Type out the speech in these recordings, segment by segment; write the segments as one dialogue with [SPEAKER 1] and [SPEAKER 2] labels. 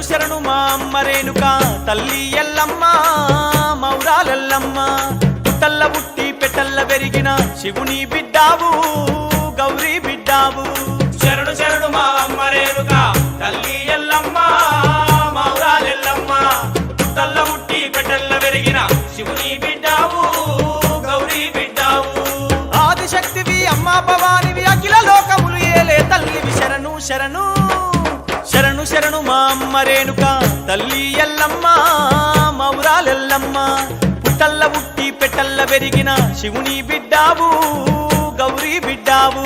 [SPEAKER 1] రేణుక తల్లి ఎల్లమ్మ మౌరాలెల్లమ్మ. పుట్టల్ల పుట్టి పెట్టల్ల పెరిగిన శివుని బిడ్డావు గౌరీ బిడ్డావు.
[SPEAKER 2] శరణు శరణు మా అమ్మ రేణుక తల్లి ఎల్లమ్మ మౌరాలెల్లమ్మ. తల్ల ముట్టి పెట్టెల్ల పెరిగిన శివుని బిడ్డావు గౌరీ బిడ్డావు.
[SPEAKER 1] ఆదిశక్తివి అమ్మ భవానివి అఖిల లోకములు ఏలే తల్లివి. శరణు శరణు. శరణు శరణు మా అమ్మ రేణుక తల్లి ఎల్లమ్మ మౌరాలెల్లమ్మ. పుట్టల్ల పుట్టి పెట్టల్ల పెరిగిన శివుని బిడ్డావు గౌరీ బిడ్డావు.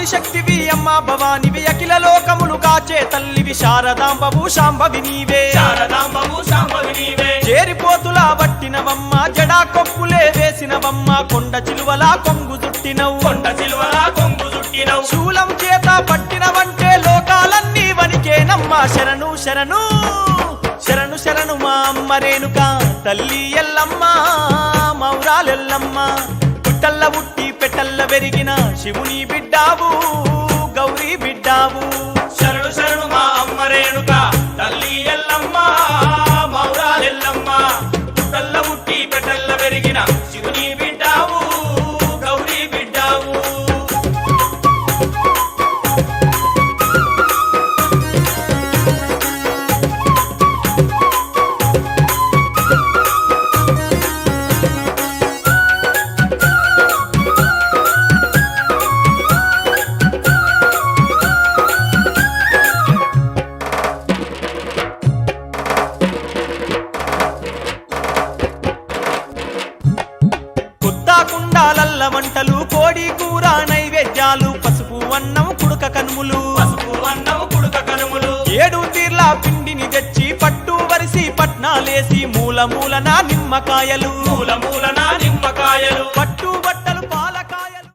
[SPEAKER 1] ఆదిశక్తివి అమ్మ భవానివి అఖిల లోకములు కాచే తల్లివి శారదాంబవు శాంభవి నీవే.
[SPEAKER 2] శారదాంబవు శాంభవి నీవే.
[SPEAKER 1] చేరిపోతులా పట్టినవమ్మ జడా కొప్పులే వేసినవమ్మ కొండ చిలువలా కొంగు చుట్టినవు.
[SPEAKER 2] కొండ సిల్వల కొంగు చుట్టినవు.
[SPEAKER 1] శూలం చేత పట్టినవంటే లోకాలన్నీ వనికేనమ్మ శరణు శరణు శరణు శరణు మా అమ్మ రేణుక తల్లి ఎల్లమ్మ మౌరాలెల్లమ్మ. పుట్టల్ల ఉట్టి పెట్టల్ల పెరిగిన శివుని బిడ్డావు గౌరీ బిడ్డావు.
[SPEAKER 2] శరణు శరణు మా అమ్మ రేణుక తల్లి
[SPEAKER 1] రకాల వంటలు కోడి కూర నైవేద్యాలు పసుపు అన్నం కుడుక కనుములు.
[SPEAKER 2] పసుపు అన్నం కుడుక కనుములు.
[SPEAKER 1] ఏడు తీర్ల పిండిని తెచ్చి పట్టు వరిసి పట్నాలేసి మూల మూలన నిమ్మకాయలు
[SPEAKER 2] మూల మూలన నిమ్మకాయలు పట్టు